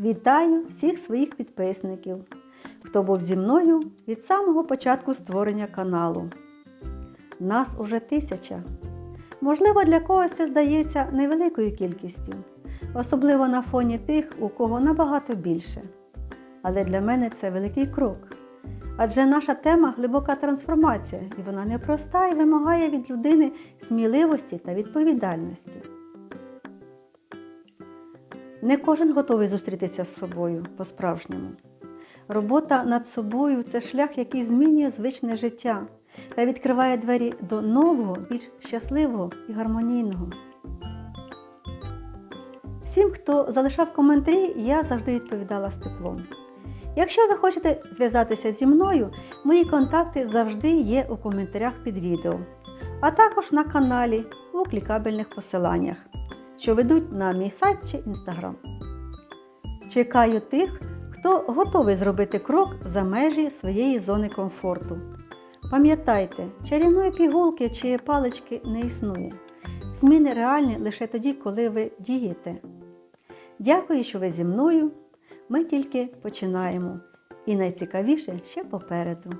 Вітаю всіх своїх підписників, хто був зі мною від самого початку створення каналу. Нас уже тисяча. Можливо, для когось це здається невеликою кількістю, особливо на фоні тих, у кого набагато більше. Але для мене це великий крок. Адже наша тема глибока трансформація, і вона непроста і вимагає від людини сміливості та відповідальності. Не кожен готовий зустрітися з собою по-справжньому. Робота над собою це шлях, який змінює звичне життя та відкриває двері до нового, більш щасливого і гармонійного. Всім, хто залишав коментарі, я завжди відповідала з теплом. Якщо ви хочете зв'язатися зі мною, мої контакти завжди є у коментарях під відео, а також на каналі у клікабельних посиланнях, що ведуть на мій сайт чи інстаграм. Чекаю тих, хто готовий зробити крок за межі своєї зони комфорту. Пам'ятайте, чарівної пігулки чи палички не існує. Зміни реальні лише тоді, коли ви дієте. Дякую, що ви зі мною. Ми тільки починаємо. І найцікавіше ще попереду.